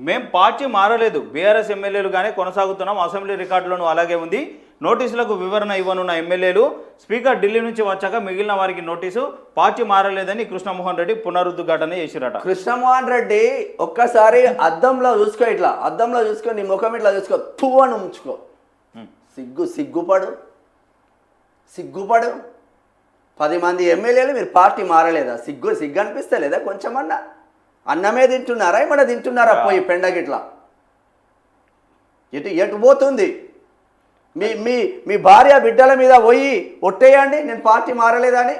మేం పార్టీ మారలేదు. BRS ఎమ్మెల్యేలుగానే కొనసాగుతున్నాం. Assembly రికార్డులోనూ అలాగే ఉంది. నోటీసులకు వివరణ ఇవ్వనున్న ఎమ్మెల్యేలు స్పీకర్ ఢిల్లీ నుంచి వచ్చాక మిగిలిన వారికి నోటీసు పార్టీ మారలేదని కృష్ణమోహన్ రెడ్డి పునరుద్ఘాటన చేసిరట. కృష్ణమోహన్ రెడ్డి ఒక్కసారి అద్దంలో చూసుకో ఇట్లా. అద్దంలో చూసుకో నీ ముఖం ఇట్లా చూసుకో. తువ్వను ఉంచుకో. సిగ్గు సిగ్గుపడు. సిగ్గుపడు. పది మంది ఎమ్మెల్యేలు మీరు పార్టీ మారలేదా? సిగ్గు సిగ్గు అనిపిస్తలేదా కొంచెమన్నా? అన్నమే తింటున్నారా? ఏమన్నా తింటున్నారా పోయి పెండగిట్లా ఎటు ఎటు పోతుంది? మీ మీ మీ భార్య బిడ్డల మీద పోయి ఒట్టేయండి నేను పార్టీ మారలేదని?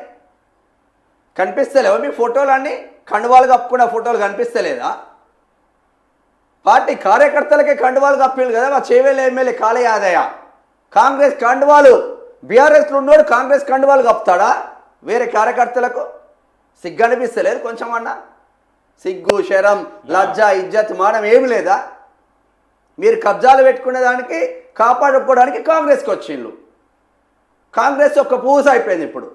కనిపిస్తలేవా మీ ఫోటోలన్నీ? కండువాలు కప్పుకున్న ఫోటోలు కనిపిస్తలేదా? పార్టీ కార్యకర్తలకే కండువాలు కప్పిలు కదా మా చేవేళ్ళ ఎమ్మెల్యే కాలే యాదయ్య కాంగ్రెస్ కండువాలు బీఆర్ఎస్లో ఉన్నోడు కాంగ్రెస్ కండువాలు కప్పుతాడా? వేరే కార్యకర్తలకు? సిగ్గు అనిపిస్తలేదు కొంచెం అన్నా సిగ్గు శరం లజ్జ ఇజ్జత్ మానం ఏమి లేదా? మీరు కబ్జాలు పెట్టుకునే దానికి కాపాడుకోవడానికి కాంగ్రెస్కి వచ్చిండ్రు. కాంగ్రెస్ ఒక పూస అయిపోయింది ఇప్పుడు.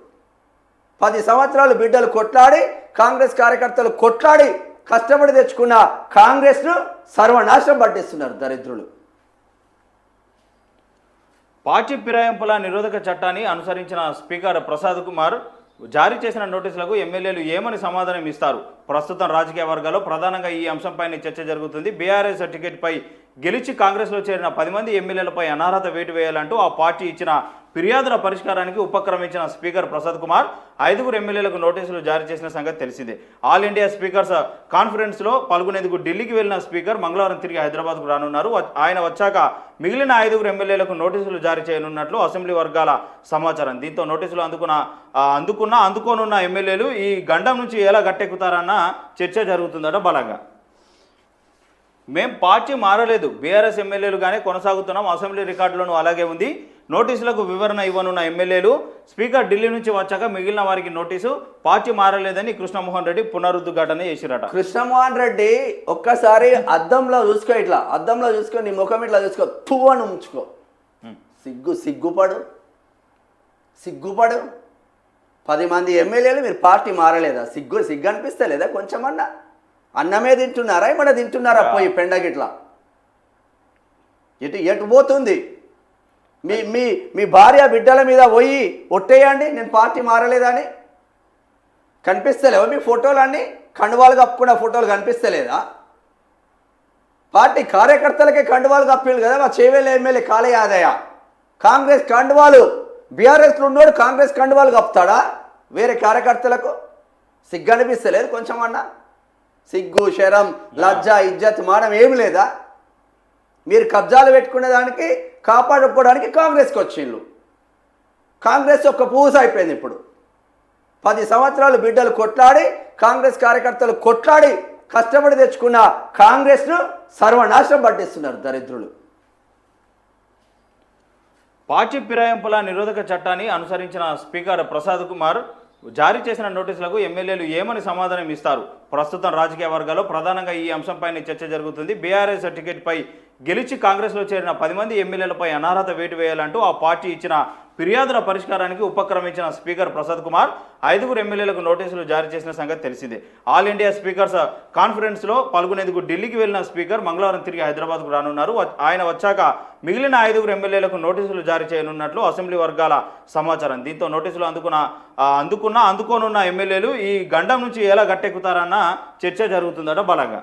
పది సంవత్సరాలు బిడ్డలు కొట్లాడి కాంగ్రెస్ కార్యకర్తలు కొట్లాడి కష్టపడి తెచ్చుకున్న కాంగ్రెస్ను సర్వనాశనం పట్టిస్తున్నారు దరిద్రులు. పార్టీ ఫిరాయింపుల నిరోధక చట్టాన్ని అనుసరించిన స్పీకర్ ప్రసాద్ కుమార్ జారీ చేసిన నోటీసులకు ఎమ్మెల్యేలు ఏమని సమాధానం ఇస్తారు? ప్రస్తుతం రాజకీయ వర్గాల్లో ప్రధానంగా ఈ అంశంపైన చర్చ జరుగుతుంది. బీఆర్ఎస్ టికెట్పై గెలిచి కాంగ్రెస్లో చేరిన పది మంది ఎమ్మెల్యేలపై అనర్హత వేటు వేయాలంటూ ఆ పార్టీ ఇచ్చిన ఫిర్యాదుల పరిష్కారానికి ఉపక్రమించిన స్పీకర్ ప్రసాద్ కుమార్ ఐదుగురు ఎమ్మెల్యేలకు నోటీసులు జారీ చేసిన సంగతి తెలిసిందే. ఆల్ ఇండియా స్పీకర్స్ కాన్ఫరెన్స్లో పాల్గొనేందుకు ఢిల్లీకి వెళ్ళిన స్పీకర్ మంగళవారం తిరిగి హైదరాబాద్కు రానున్నారు. ఆయన వచ్చాక మిగిలిన ఐదుగురు ఎమ్మెల్యేలకు నోటీసులు జారీ చేయనున్నట్లు అసెంబ్లీ వర్గాల సమాచారం. దీంతో నోటీసులు అందుకున్న అందుకున్న అందుకోనున్న ఎమ్మెల్యేలు ఈ గండం నుంచి ఎలా గట్టెక్కుతారన్న చర్చ జరుగుతుందట బలంగా. మేం పార్టీ మారలేదు. బీఆర్ఎస్ ఎమ్మెల్యేలుగానే కొనసాగుతున్నాం. అసెంబ్లీ రికార్డులను అలాగే ఉంది. నోటీసులకు వివరణ ఇవ్వనున్న ఎమ్మెల్యేలు స్పీకర్ ఢిల్లీ నుంచి వచ్చాక మిగిలిన వారికి నోటీసు పార్టీ మారలేదని కృష్ణమోహన్ రెడ్డి పునరుద్ఘాటన చేసిరట. కృష్ణమోహన్ రెడ్డి ఒక్కసారి అద్దంలో చూసుకో ఇట్లా అద్దంలో చూసుకో నీ ముఖం ఇట్లా చూసుకో తువ్వను ఉంచుకో. సిగ్గు సిగ్గుపడు. సిగ్గుపడు. పది మంది ఎమ్మెల్యేలు మీరు పార్టీ మారలేదా? సిగ్గు సిగ్గు అనిపిస్తలేదా? కొంచెమన్నా అన్నమే తింటున్నారా? ఏమన్నా తింటున్నారా? పోయి పెండగిట్లా ఎటు ఎటు పోతుంది? మీ మీ మీ భార్య బిడ్డల మీద పోయి ఒట్టేయండి నేను పార్టీ మారలేదని? కనిపిస్తలేవా మీ ఫోటోలన్నీ? కండువాలు కప్పుకున్న ఫోటోలు కనిపిస్తలేదా? పార్టీ కార్యకర్తలకే కండువాలు కప్పిలు కదా మా చేవేళ్ళ ఎమ్మెల్యే కాలే యాదయ్య కాంగ్రెస్ కండువాలు బీఆర్ఎస్లో ఉన్నోడు కాంగ్రెస్ కండువాలు కప్పుతాడా? వేరే కార్యకర్తలకు? సిగ్గు అనిపిస్తలేదు కొంచెం అన్నా సిగ్గు శరం లజ్జ ఇజ్జత్ మానం ఏమి లేదా? మీరు కబ్జాలు పెట్టుకునే దానికి కాపాడుకోవడానికి కాంగ్రెస్కి వచ్చిండ్రు కాంగ్రెస్ ఒక పూస అయిపోయింది ఇప్పుడు. పది సంవత్సరాలు బిడ్డలు కొట్లాడి కాంగ్రెస్ కార్యకర్తలు కొట్లాడి కష్టపడి తెచ్చుకున్న కాంగ్రెస్ను సర్వనాశనం పట్టిస్తున్నారు దరిద్రులు. పార్టీ ఫిరాయింపుల నిరోధక చట్టాన్ని అనుసరించిన స్పీకర్ ప్రసాద్ కుమార్ జారీ చేసిన నోటీసులకు ఎమ్మెల్యేలు ఏమని సమాధానం ఇస్తారు? ప్రస్తుతం రాజకీయ వర్గాల్లో ప్రధానంగా ఈ అంశంపైన చర్చ జరుగుతుంది. బీఆర్ఎస్ టికెట్పై గెలిచి కాంగ్రెస్లో చేరిన పది మంది ఎమ్మెల్యేలపై అనర్హత వేటు వేయాలంటూ ఆ పార్టీ ఇచ్చిన ఫిర్యాదుల పరిష్కారానికి ఉపక్రమించిన స్పీకర్ ప్రసాద్ కుమార్ ఐదుగురు ఎమ్మెల్యేలకు నోటీసులు జారీ చేసిన సంగతి తెలిసిందే. ఆల్ ఇండియా స్పీకర్స్ కాన్ఫరెన్స్లో పాల్గొనేందుకు ఢిల్లీకి వెళ్ళిన స్పీకర్ మంగళవారం తిరిగి హైదరాబాద్కు రానున్నారు. ఆయన వచ్చాక మిగిలిన ఐదుగురు ఎమ్మెల్యేలకు నోటీసులు జారీ చేయనున్నట్లు అసెంబ్లీ వర్గాల సమాచారం. దీంతో నోటీసులు అందుకున్న అందుకున్న అందుకోనున్న ఎమ్మెల్యేలు ఈ గండం నుంచి ఎలా గట్టెక్కుతారన్న చర్చ జరుగుతుందట బలంగా.